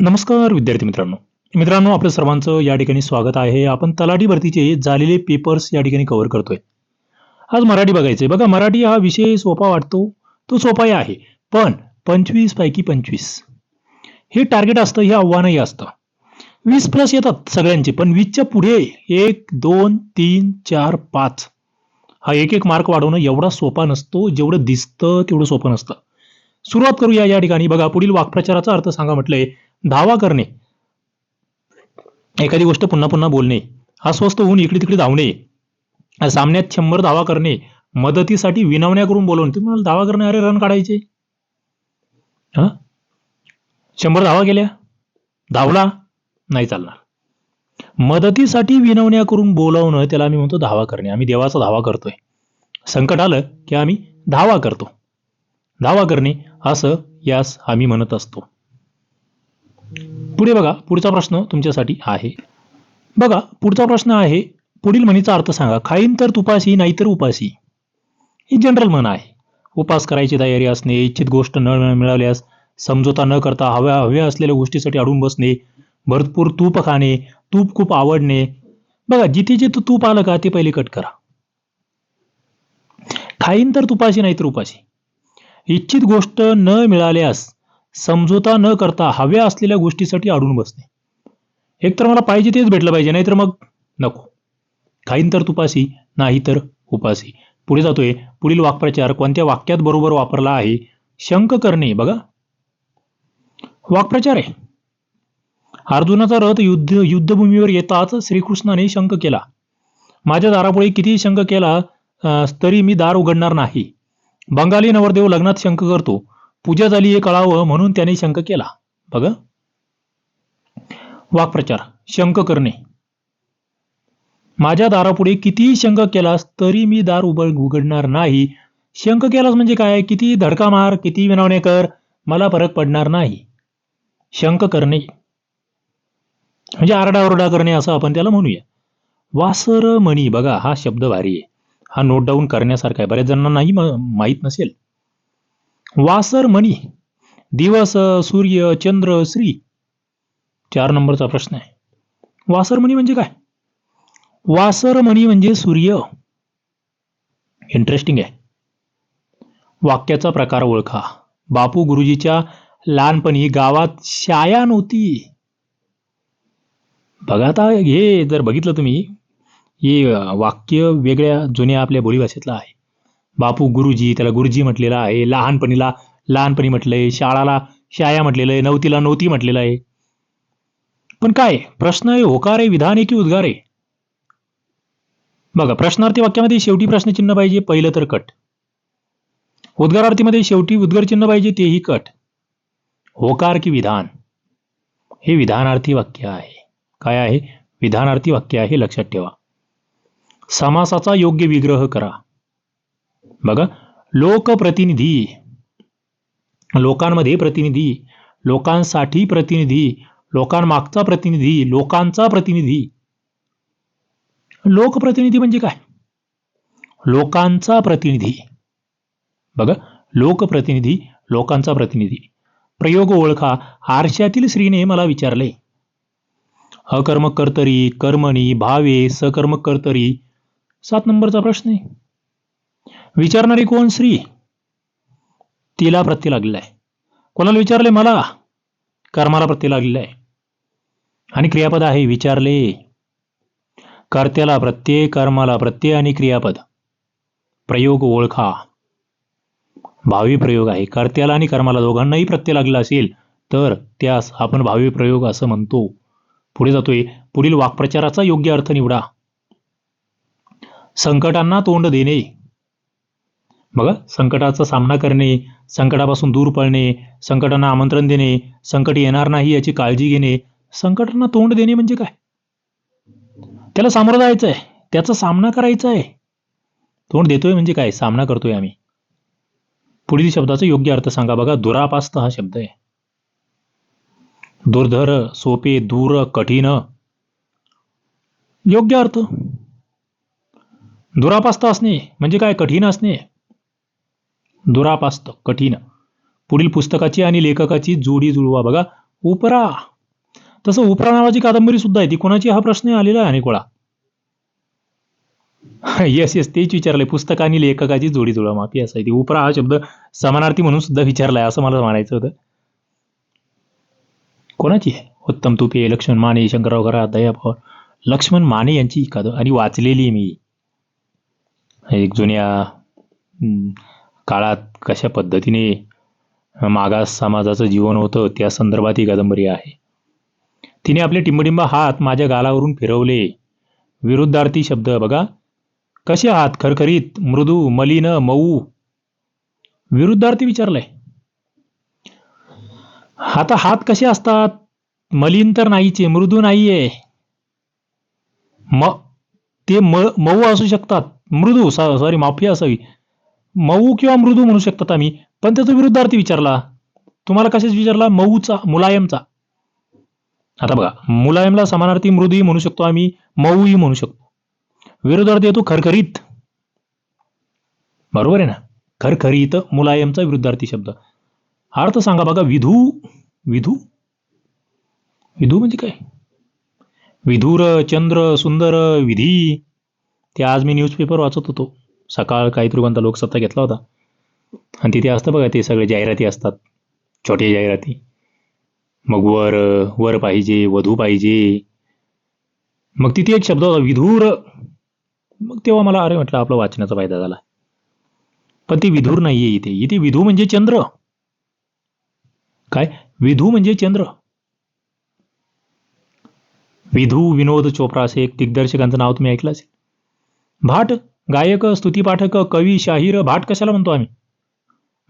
नमस्कार विद्यार्थी मित्रांनो. मित्रांनो आपलं सर्वांचं या ठिकाणी स्वागत आहे. आपण तलाठी भरतीचे झालेले पेपर्स या ठिकाणी कव्हर करतोय. आज मराठी बघायचंय. बघा मराठी हा विषय सोपा वाटतो. तो सोपाही आहे. पण पंचवीस पैकी पंचवीस. हे टार्गेट असतं हे आव्हानही असतं. वीस प्लस येतात सगळ्यांचे पण वीसच्या पुढे एक दोन तीन चार पाच. हा एक एक मार्क वाढवणं एवढा सोपा नसतो. जेवढं दिसतं तेवढं सोपं नसतं. सुरुवात करूया या ठिकाणी. बघा पुढील वाक्प्रचाराचा अर्थ सांगा म्हटलंय धावा करणे. एखादी गोष्ट पुन्हा पुन्हा बोलणे. अस्वस्थ होऊन इकडे तिकडे धावणे. सामन्यात शंभर धावा करणे. मदतीसाठी विनवण्या करून बोलवणे. तुम्ही धावा करणे अरे रन काढायचे. हा? शंभर धावा केल्या. धावला. नाही चालणार. मदतीसाठी विनवण्या करून बोलावणं त्याला आम्ही म्हणतो धावा करणे. आम्ही देवाचा धावा करतोय. संकट आलं की आम्ही धावा करतो. धावा करणे असं यास आम्ही म्हणत असतो. पुढे बघा पुढचा प्रश्न तुमच्यासाठी आहे. बघा पुढचा प्रश्न आहे पुढील म्हणीचा अर्थ सांगा. खाईन तर तुपाशी नाहीतर उपाशी. ही जनरल म्हण आहे. उपास करायची तयारी असणे इच्छित गोष्ट न मिळाल्यास समजोता न करता हव्या हव्या असलेल्या गोष्टीसाठी अडून बसणे भरपूर तूप खाणे तूप खूप आवडणे. बघा जिथे जिथे तूप आलं का ते पहिले कट करा. खाईन तर तुपाशी नाहीतर उपाशी. इच्छित गोष्ट न मिळाल्यास समझोता न करता हव्या असलेल्या गोष्टीसाठी अडून बसणे. एकतर मला पाहिजे तेच भेटलं पाहिजे नाहीतर मग नको. खाईन तर तुपासी नाही तर उपासी पुढे जातोय पुढील वाक्प्रचार कोणत्या वाक्यात बरोबर वापरला आहे शंक करणे बघा. वाक्प्रचार आहे. अर्जुनाचा रथ युद्ध युद्धभूमीवर येताच श्रीकृष्णाने शंक केला. माझ्या दारापुढे कितीही शंक केला तरी मी दार उघडणार नाही. बंगाली नवरदेव लग्नात शंक करतो. पूजा झाली हे कळावं म्हणून त्याने शंक केला. बघ. वाक्प्रचार. शंक करणे. माझ्या दारापुढे कितीही शंक केलास तरी मी दार उब उघडणार नाही. शंक केलास म्हणजे काय? किती धडका मार किती विनवणे कर मला फरक पडणार नाही. शंक करणे. म्हणजे आरडाओरडा करणे असं आपण त्याला म्हणूया. वासर म्हणी बघा हा शब्द भारी आहे. हा नोट डाऊन करण्यासारखा आहे. बऱ्याच नाही माहीत नसेल. वासर मणी दिवस सूर्य चंद्र श्री. चार नंबरचा प्रश्न आहे. वासरमणी म्हणजे काय? वासरमणी म्हणजे सूर्य. इंटरेस्टिंग आहे. वाक्याचा प्रकार ओळखा. बापू गुरुजीच्या लहानपणी गावात शाया नव्हती. बघा आता हे जर बघितलं तुम्ही हे वाक्य वेगळ्या जुन्या आपल्या बोलीभाषेतलं आहे. बापू गुरुजी त्याला गुरुजी म्हटलेला आहे लहानपणीला लहानपणी म्हटलंय शाळाला शाया म्हटलेलं आहे नवतीला नवती म्हटलेलं आहे. पण काय प्रश्न आहे होकार आहे विधान आहे की उद्गार आहे? बघा प्रश्नार्थी वाक्यामध्ये शेवटी प्रश्नचिन्ह पाहिजे पहिलं तर कट. उद्गारार्थीमध्ये शेवटी उद्गार चिन्ह पाहिजे तेही कट. होकार की विधान? हे विधानार्थी वाक्य आहे. काय आहे? विधानार्थी वाक्य आहे लक्षात ठेवा. समासाचा योग्य विग्रह करा. बघा. लोकप्रतिनिधी. लोकांमध्ये प्रतिनिधी. लोकांसाठी प्रतिनिधी. लोकांमागचा प्रतिनिधी. लोकांचा प्रतिनिधी. लोकप्रतिनिधी म्हणजे काय? लोकांचा प्रतिनिधी. बघा. लोकप्रतिनिधी लोकांचा प्रतिनिधी. प्रयोग ओळखा. आरशातील स्त्रीने मला विचारले. अकर्मक कर्तरी कर्मणी भावे सकर्मक कर्तरी सात नंबरचा प्रश्न आहे. विचारणारी कोण श्री? तिला प्रत्यय लागलेला आहे. कोणाला विचारले? मला. कर्माला प्रत्यय लागलेला आहे. आणि क्रियापद आहे विचारले. कर्त्याला प्रत्यय कर्माला प्रत्यय आणि क्रियापद. प्रयोग ओळखा. भावी प्रयोग आहे. कर्त्याला आणि कर्माला दोघांनाही प्रत्यय लागला असेल तर त्यास आपण भावी प्रयोग असं म्हणतो. पुढे जातोय. पुढील वाक्प्रचाराचा योग्य अर्थ निवडा. संकटांना तोंड देणे. बघा संकटाचा सामना करणे संकटापासून दूर पळणे संकटांना आमंत्रण देणे संकट येणार नाही याची काळजी घेणे संकटांना तोंड देणे म्हणजे काय? त्याला सामोरं जायचं आहे त्याचा सामना करायचा आहे तोंड देतोय म्हणजे काय? सामना करतोय आम्ही. पुढील शब्दाचा योग्य अर्थ सांगा बघा दुरापास्त हा शब्द आहे. दुर्धर सोपे दूर कठीण. योग्य अर्थ. दुरापास्त असणे म्हणजे काय? कठीण असणे. दुरापास्त कठीण. पुढील पुस्तकाची आणि लेखकाची जोडी जुळवा बघा. उपरा. तसं उपरा नावाची कादंबरी सुद्धा आहे. ती कोणाची? हा प्रश्न आलेला आहे अनेक वेळा येस येस तेच विचारलंय. पुस्तक आणि लेखकाची जोडी जुळवा. माफी असाय ती उपरा हा शब्द समानार्थी म्हणून सुद्धा विचारलाय असं मला म्हणायचं होतं. कोणाची? आहे उत्तम तुपे लक्ष्मण माने शंकरराव घरा दया पवार. लक्ष्मण माने यांची काद आणि वाचलेली आहे मी. एक जुन्या हम्म, काळात कशा पद्धतीने मागास समाजाचं जीवन होतं त्या संदर्भात ही कादंबरी आहे. तिने आपले टिंबटिंब हात माझ्या गालावरून फिरवले. विरुद्धार्थी शब्द बघा. कसे आहात खरखरीत मृदू मलिन मऊ. विरुद्धार्थी विचारलंय. आता हात कसे असतात? मलिन तर नाहीचे मृदू नाहीये. म ते म मऊ असू शकतात. मृदू सॉरी माफी असावी. मऊ किंवा मृदू म्हणू शकतात आम्ही. पण त्याचा विरुद्धार्थी विचारला. तुम्हाला कशाच विचारला? मऊचा मुलायमचा. आता बघा मुलायमला समानार्थी मृदूही म्हणू शकतो आम्ही मऊही म्हणू शकतो. विरुद्धार्थी येतो खरखरीत. बरोबर आहे ना? खरखरीत मुलायमचा विरुद्धार्थी शब्द. अर्थ सांगा बघा विधू विधू? विधू म्हणजे काय? विधूर चंद्र सुंदर विधी. ते आज मी न्यूजपेपर वाचत होतो. सकाळ काहीतरी कोणता लोकसत्ता घेतला होता. आणि तिथे असतं बघा ते सगळे जाहिराती असतात. छोटे जाहिराती. मग वर वर पाहिजे वधू पाहिजे. मग तिथे एक शब्द होता विधूर. मग तेव्हा मला अरे म्हटलं आपला वाचण्याचा फायदा झाला. पण ते विधूर नाहीये इथे. इथे विधू म्हणजे चंद्र. काय? विधू म्हणजे चंद्र. विधू विनोद चोप्रा असे एक दिग्दर्शकांचं नाव तुम्ही ऐकलं असेल. भाट. गायक स्तुतीपाठक कवी शाहीर भाट कशाला म्हणतो आम्ही?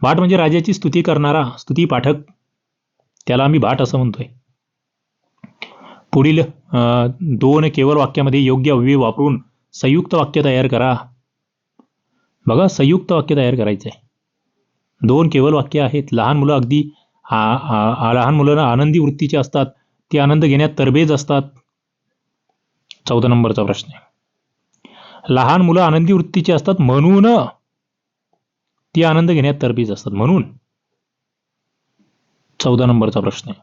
भाट म्हणजे राजाची स्तुती करणारा स्तुती पाठक त्याला आम्ही भाट असं म्हणतोय. पुढील अं, दोन केवळ वाक्यामध्ये योग्य अव्यय वापरून संयुक्त वाक्य तयार करा. बघा संयुक्त वाक्य तयार करायचं आहे दोन केवळ वाक्य आहेत. लहान मुलं अगदी लहान मुलं आनंदी वृत्तीचे असतात. ती आनंद घेण्यात तरबेज असतात. चौदा नंबरचा प्रश्न आहे. लहान मुलं आनंदी वृत्तीची असतात म्हणून ती आनंद घेण्यात तरबीज असतात. म्हणून चौदा नंबरचा प्रश्न आहे.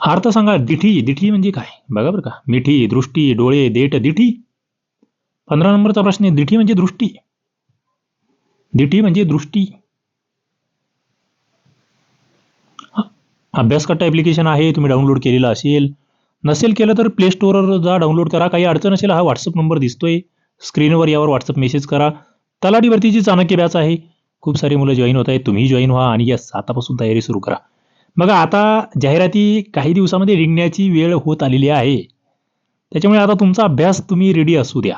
अर्थ सांगा दिठी दिठी म्हणजे काय? बघा बरं का. मिठी दृष्टी डोळे देठ दिठी. पंधरा नंबरचा प्रश्न आहे दिठी म्हणजे दृष्टी. दिठी म्हणजे दृष्टी. अभ्यासकट्टा ॲप्लिकेशन आहे तुम्ही डाउनलोड केलेलं असेल नसेल केलं तर प्ले स्टोअरवर जा डाउनलोड करा. काही अडचण असेल हा व्हॉट्सअप नंबर दिसतोय. स्क्रीनवर यावर व्हॉट्सअप मेसेज करा. तलाठी भरतीची चाणक्य बॅच आहे खूप सारी मुलं जॉईन होत आहेत. तुम्ही जॉईन व्हा आणि यस आतापासून तयारी सुरू करा. बघा आता जाहिराती काही दिवसामध्ये रिंगण्याची वेळ होत आलेली आहे. त्याच्यामुळे आता तुमचा अभ्यास तुम्ही रेडी असू द्या.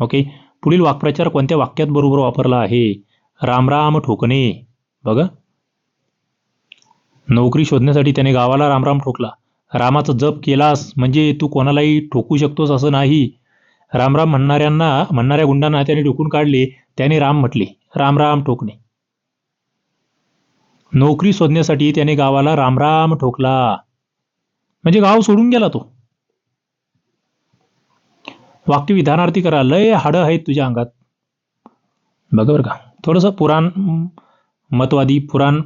ओके पुढील वाक्प्रचार कोणत्या वाक्यात बरोबर वापरला आहे? रामराम ठोकणे. बघा. नोकरी शोधण्यासाठी त्याने गावाला रामराम ठोकला. रामाचा जप केलास म्हणजे तू कोणालाही ठोकू शकतोस असं नाही. रामराम म्हणणाऱ्यांना म्हणणाऱ्या गुंडांना त्याने ठोकून काढले त्याने राम म्हटले राम राम ठोकणे. नोकरी शोधण्यासाठी त्याने गावाला रामराम ठोकला. म्हणजे गाव सोडून गेला तो. वाक्य विधानार्थी करा लय हाडं आहेत तुझ्या अंगात. बघा बरं का थोडंसं पुराण मतवादी पुराण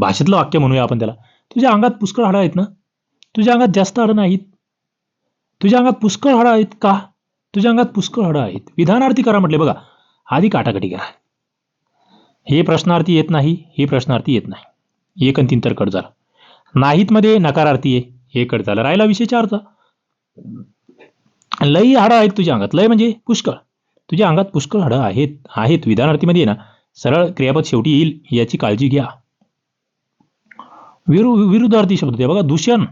भाषेतलं वाक्य म्हणूया आपण त्याला. तुझ्या अंगात पुष्कळ हाडं आहेत ना. तुझ्या अंगात जास्त हाडं नाहीत. तुझ्या अंगात पुष्कळ हाडं आहेत का? तुझ्या अंगात पुष्कळ हाडं आहेत. विधानार्थी करा म्हटले बघा. आधी काटाकाटी करा. हे प्रश्नार्थी येत नाही हे प्रश्नार्थी येत नाही. एक आणि तीन तर कट झाला. नाहीत मध्ये नकारार्थी आहे. हे कट झालं. राहिला विषयचा अर्थ. लई हाडं आहेत तुझ्या अंगात. लय म्हणजे पुष्कळ. तुझ्या अंगात पुष्कळ हाडं आहेत आहेत. विधानार्थीमध्ये आहे ना. सरळ क्रियापद शेवटी येईल याची काळजी घ्या. विरु विरुद्धार्थी शब्द ते बघा दूषण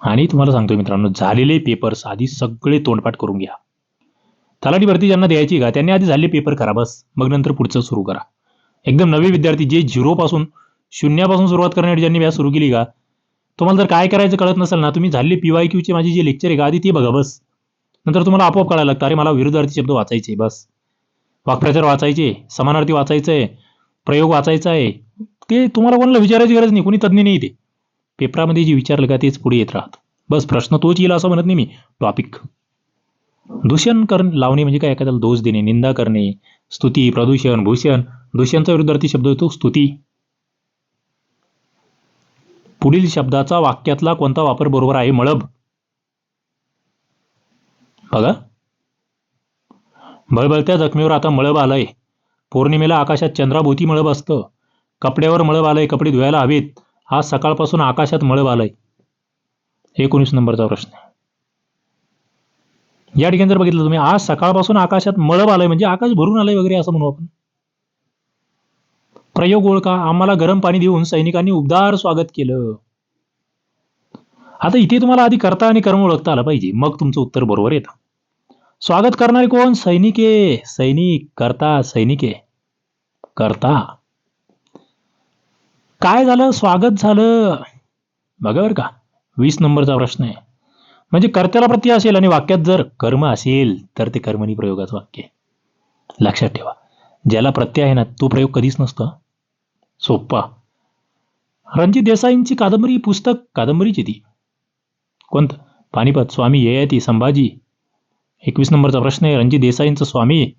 आणि तुम्हाला सांगतो मित्रांनो झालेले पेपर्स आधी सगळे तोंडपाठ करून घ्या. तलाठी भरती ज्यांना द्यायची का त्यांनी आधी झालेले पेपर करा बस. मग नंतर पुढचं सुरू करा. एकदम नवे विद्यार्थी जे झिरोपासून शून्यापासून सुरुवात करण्यासाठी ज्यांनी व्यास सुरू केली का तुम्हाला जर काय करायचं कळत नसेल ना तुम्ही झाले पी वाय क्यूचे माझे जे लेक्चर आहे का आधी ते बघा बस. नंतर तुम्हाला आपोआप कळायला लागतं अरे मला विरुद्धार्थी शब्द वाचायचे बस. वाक्प्रचार वाचायचे समानार्थी वाचायचं आहे प्रयोग वाचायचा आहे ते तुम्हाला कोणाला विचारायची गरज नाही कोणी तज्ज्ञ नाही ते. पेपरामध्ये जे विचारलं का तेच पुढे येत राहत. बस प्रश्न तोच येईल असं म्हणत नाही मी. टॉपिक दूषण कर लावणे म्हणजे काय? एखाद्याला दोष देणे निंदा करणे स्तुती प्रदूषण भूषण. दूषणचा विरुद्धार्थी शब्द होतो स्तुती. पुढील शब्दाचा वाक्यातला कोणता वापर बरोबर आहे? मळब. बघा. बळबळत्या जखमीवर आता मळब आलंय. पौर्णिमेला आकाशात चंद्राभोवती मळब असतं. कपड्यावर मळब आलंय कपडे धुवायला हवेत. आज सकाळपासून आकाशात मळब आलंय. एकोणीस नंबरचा प्रश्न या ठिकाणी जर बघितलं तुम्ही आज सकाळपासून आकाशात मळब आलंय म्हणजे आकाश भरून आलंय वगैरे असं म्हणू आपण. प्रयोग ओळखा आम्हाला गरम पाणी देऊन सैनिकांनी उबदार स्वागत केलं. आता इथे तुम्हाला आधी कर्ता आणि कर्म ओळखता आलं पाहिजे. मग तुमचं उत्तर बरोबर येतं. स्वागत करणारे कोण? सैनिके सैनिक करता सैनिके. करता. काय झालं? स्वागत झालं. बघा बरं का वीस नंबरचा प्रश्न आहे. म्हणजे कर्त्याला प्रत्यय असेल आणि वाक्यात जर कर्म असेल तर ते कर्मणी प्रयोगाचं वाक्य आहे. लक्षात ठेवा. ज्याला प्रत्यय आहे ना तो प्रयोग कधीच नसतो. सोप्पा रणजित देसाईंची कादंबरी पुस्तक कादंबरीची ती. कोणतं? पानिपत स्वामी ययाती संभाजी. एकवीस नंबरचा प्रश्न आहे. रणजित देसाईंचं स्वामी.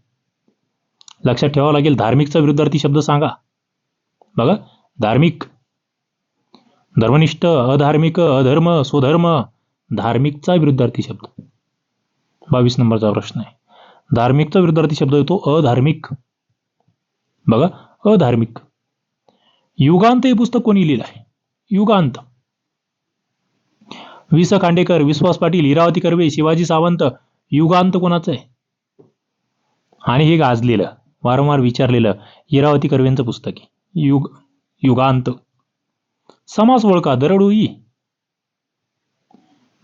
लक्षात ठेवावं लागेल. धार्मिकचा विरुद्धार्थी शब्द सांगा. बघा. धार्मिक. धर्मनिष्ठ अधार्मिक अधर्म स्वधर्म धार्मिकचा विरुद्धार्थी शब्द. बावीस नंबरचा प्रश्न आहे. धार्मिकचा विरुद्धार्थी शब्द येतो अधार्मिक. बघा अधार्मिक. युगांत हे पुस्तक कोणी लिहिलं आहे? युगांत. वि स खांडेकर विश्वास पाटील इरावती कर्वे शिवाजी सावंत युगांत कोणाचं आहे? आणि हे गाजलेलं वारंवार विचारलेलं इरावती कर्वेंचं पुस्तक आहे. युग युगांत. समास ओळखा दरडोई.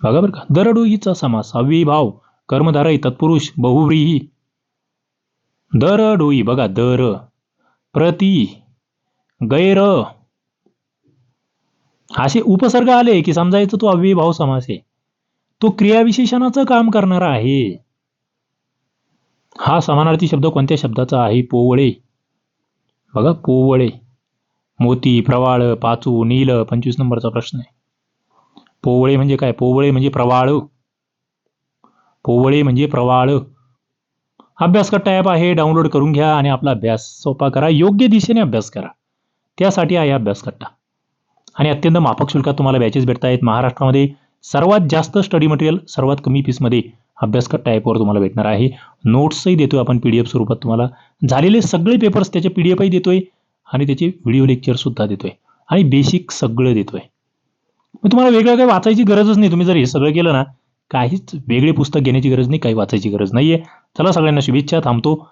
बघा बरं का दरडोईचा समास अविभाव कर्मधारय तत्पुरुष बहुव्रीही. दरडोई बघा दर प्रति गैर. असे उपसर्ग आले की समजायचं तो अव्ययीभाव समास आहे. तो क्रियाविशेषणाचं काम करणारा आहे. हा समानार्थी शब्द कोणत्या शब्दाचा आहे? पोवळे. बघा पोवळे. मोती प्रवाळ पाचू नील पंचवीस नंबरचा प्रश्न आहे. पोवळे म्हणजे काय? पोवळे म्हणजे प्रवाळ. पोवळे म्हणजे प्रवाळ. अभ्यास कट्टा ॲप आहे डाउनलोड करून घ्या आणि आपला अभ्यास सोपा करा. योग्य दिशेने अभ्यास करा. त्यासाठी आहे अभ्यास कट्टा. आणि अत्यंत माफक शुल्कात तुम्हाला बॅचेस भेटत आहेत महाराष्ट्रामध्ये सर्वात जास्त स्टडी मटेरियल सर्वात कमी फीसमध्ये अभ्यास कट्टा ॲपवर तुम्हाला भेटणार आहे. नोट्सही देतोय आपण पी डी एफ स्वरूपात तुम्हाला. झालेले सगळे पेपर्स त्याचे पी डी एफही देतोय. आणि त्याचे व्हिडिओ लेक्चर सुद्धा देतोय. आणि बेसिक सगळं देतोय. मग तुम्हाला वेगळं काही वाचायची गरजच नाही. तुम्ही जर हे सगळं केलं ना काहीच वेगळे पुस्तक घेण्याची गरज नाही काही वाचायची गरज नाहीये. चला सगळ्यांना शुभेच्छा. थांबतो.